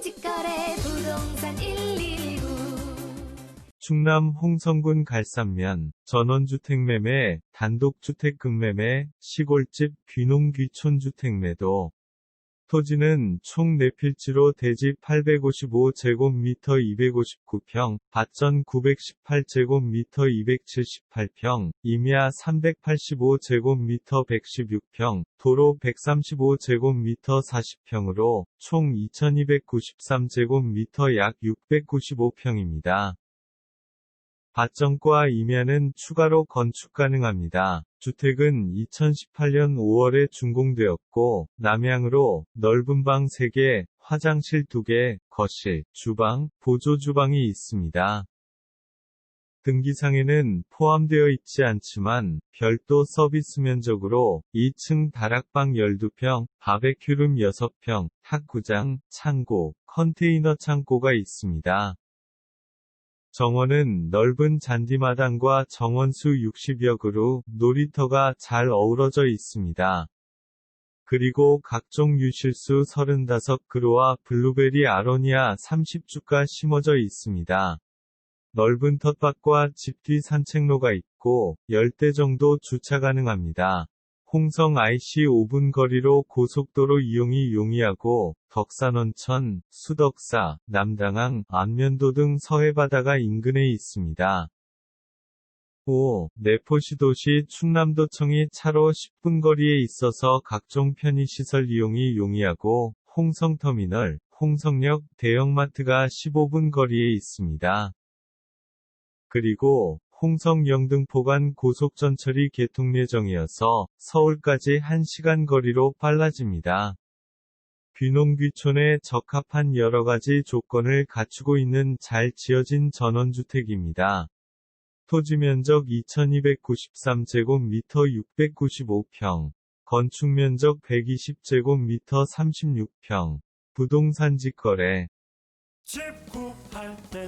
직거래 부동산 119 충남 홍성군 갈산면 전원주택 매매, 단독주택 급매매, 시골집 귀농 귀촌 주택 매도. 토지는 총 4필지로 대지 855제곱미터 259평, 밭전 918제곱미터 278평, 임야 385제곱미터 116평, 도로 135제곱미터 40평으로 총 2293제곱미터 약 695평입니다. 밭정과 임야는 추가로 건축 가능합니다. 주택은 2018년 5월에 준공되었고, 남향으로 넓은 방 3개, 화장실 2개, 거실, 주방, 보조 주방이 있습니다. 등기상에는 포함되어 있지 않지만, 별도 서비스 면적으로 2층 다락방 12평, 바베큐룸 6평, 탁구장, 창고, 컨테이너 창고가 있습니다. 정원은 넓은 잔디마당과 정원수 60여 그루, 놀이터가 잘 어우러져 있습니다. 그리고 각종 유실수 35그루와 블루베리 아로니아 30주가 심어져 있습니다. 넓은 텃밭과 집 뒤 산책로가 있고, 10대 정도 주차 가능합니다. 홍성 IC 5분 거리로 고속도로 이용이 용이하고, 덕산원천, 수덕사, 남당항, 안면도 등 서해바다가 인근에 있습니다. 5. 내포시도시 충남도청이 차로 10분 거리에 있어서 각종 편의시설 이용이 용이하고, 홍성터미널, 홍성역, 대형마트가 15분 거리에 있습니다. 그리고 홍성 영 등 포 간 고속전철이 개통 예정이어서 서울까지 1시간 거리로 빨라집니다. 귀농귀촌에 적합한 여러가지 조건을 갖추고 있는 잘 지어진 전원주택입니다. 토지 면적 2293제곱미터 695평, 건축 면적 120제곱미터 36평, 부동산 직거래, 집 구할 땐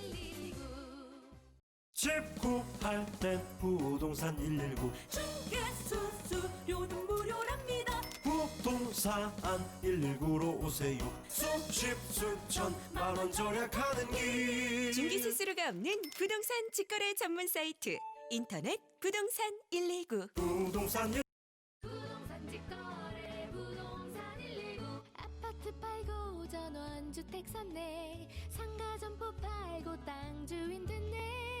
집 구할 땐 부동산 119 수수료도 무료랍니다. 부동산 119로 오세요. 수십 수천 만원 절약하는 길. 중개 수수료가 없는 부동산 직거래 전문 사이트. 인터넷 부동산 119 부동산 119 부동산 직거래 부동산 119 아파트 팔고 전원주택 샀네. 상가 점포 팔고 땅 주인 됐네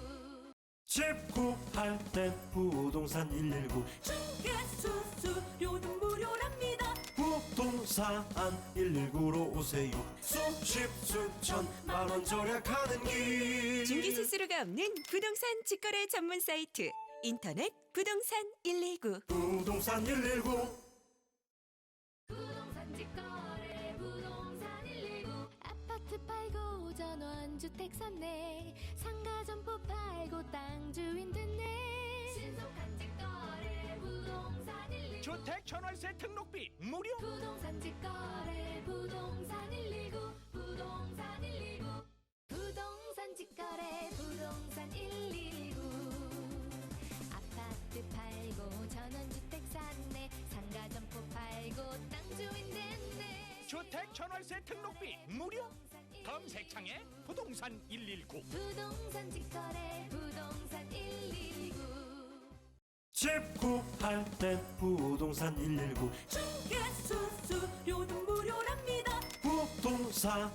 집 구할 땐 부동산 119 수수료도 무료랍니다. 부동산 119로 오세요. 수십 수천 만원 절약하는 길. 중개 수수료가 없는 부동산 직거래 전문 사이트. 인터넷 부동산 119 부동산 119 주택 샀네. 상가 점포 팔고 땅 주인 됐네. 신속한 직거래 부동산 119 주택 전월세 등록비 무료. 부동산 직거래 부동산 119 부동산 119 부동산 직거래 부동산 119 아파트 팔고 전원주택 샀네. 상가 점포 팔고 땅 주인 됐네. 주택 전월세 등록비 무료. 검색창에 부동산 119 부동산 직거래 부동산 119 집 구할 땐 부동산 119 수수료도 무료랍니다. 부동산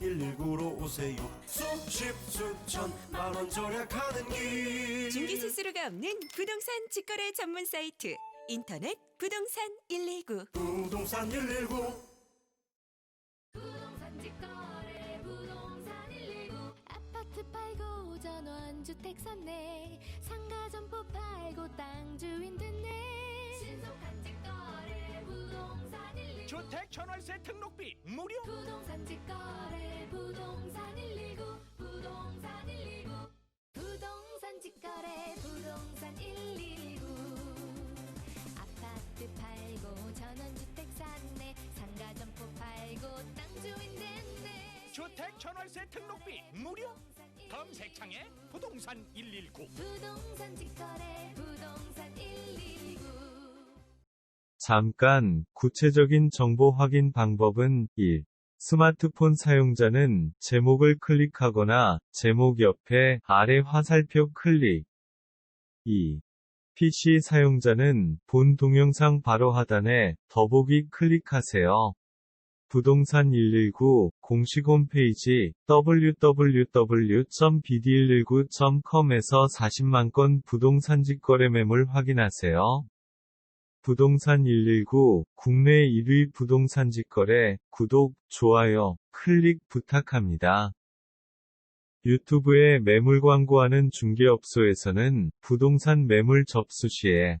119로 오세요. 수십 수천 만원 절약하는 길. 중개 수수료가 없는 부동산 직거래 전문 사이트. 인터넷 부동산 119 부동산 119 전원주택 샀네. 상가 점포 팔고 땅 주인 됐네. 신속한 직거래 부동산 119 주택 전월세 등록비 무료. 부동산 직거래 부동산 119 부동산 119 부동산 직거래 부동산 119 아파트 팔고 전원주택 샀네. 상가 점포 팔고 땅 주인 됐네. 주택 전월세 등록비 무료 검색창에 부동산 119 부동산 직거래 부동산 119 잠깐, 구체적인 정보 확인 방법은 1. 스마트폰 사용자는 제목을 클릭하거나 제목 옆에 아래 화살표 클릭. 2. PC 사용자는 본 동영상 바로 하단에 더보기 클릭하세요. 부동산 119 공식 홈페이지 www.bd119.com에서 40만 건 부동산 직거래 매물 확인하세요. 부동산 119 국내 1위 부동산 직거래 구독, 좋아요, 클릭 부탁합니다. 유튜브에 매물 광고하는 중개업소에서는 부동산 매물 접수 시에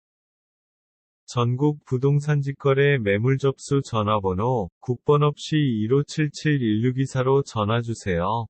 전국 부동산 직거래 매물 접수 전화번호 국번 없이 1577-1624로 전화주세요.